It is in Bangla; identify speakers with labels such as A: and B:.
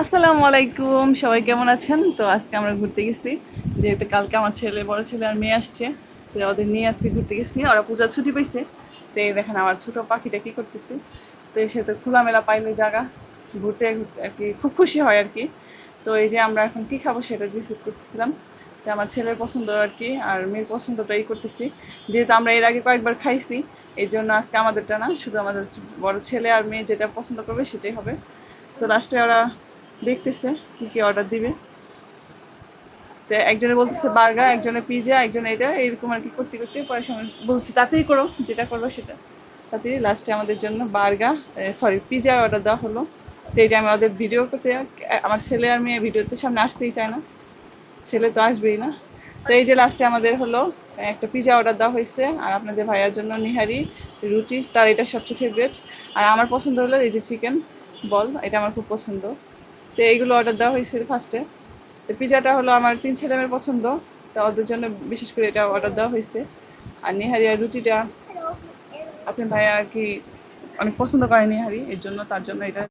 A: আসসালামু আলাইকুম, সবাই কেমন আছেন? তো আজকে আমরা ঘুরতে গেছি, যেহেতু কালকে আমার ছেলে, বড় ছেলে আর মেয়ে আসছে, তো ওদের নিয়ে আজকে ঘুরতে গেছি। ওরা পূজার ছুটি পাইছে, তো এই দেখেন আমার ছোট পাখিটা কি করতেছে। তো এসে তো খোলামেলা পাইলে জায়গা, ঘুরতে আর কি খুব খুশি হয় আর কি। তো এই যে আমরা এখন কি খাব সেটা রিসিভ করতেছিলাম। তো আমার ছেলের পছন্দ আর কি, আর মেয়ের পছন্দটাই করতেছি। যেহেতু আমরা এর আগে কয়েকবার খাইছি, এই জন্য আজকে আমাদেরটা না, শুধু আমাদের বড় ছেলে আর মেয়ে যেটা পছন্দ করবে সেটাই হবে। তো লাস্টে ওরা দেখতেছে কি কি অর্ডার দিবে। তো একজনে বলতেছে বার্গার একজনে পিজা একজনে এটা, এরকম আর কি করতে করতে পরে সময় বলছি তাতেই করো, যেটা করব সেটা। তাতেই লাস্টে আমাদের জন্য বার্গা সরি পিজা অর্ডার দেওয়া হলো। তো এই যে আমি ওদের ভিডিও করতে আমার ছেলে আর মেয়ে ভিডিওতে সামনে আসতেই চায় না। ছেলে তো আসবেই না। তো এই যে লাস্টে আমাদের হলো একটা পিজা অর্ডার দেওয়া হয়েছে। আর আপনাদের ভাইয়ার জন্য নিহারি রুটি, তার এটা সবচেয়ে ফেভারিট আর আমার পছন্দ হলো এই যে চিকেন বল, এটা আমার খুব পছন্দ। তো এইগুলো অর্ডার দেওয়া হয়েছিল ফার্স্টে তো পিজাটা হলো আমার তিন ছেলে মেয়ের পছন্দ। তো ওদের জন্য বিশেষ করে এটা অর্ডার দেওয়া হয়েছে। আর নিহারি আর রুটিটা আপনার ভাইয়া আর কি অনেক পছন্দ করে নিহারি, এর জন্য তার জন্য এটা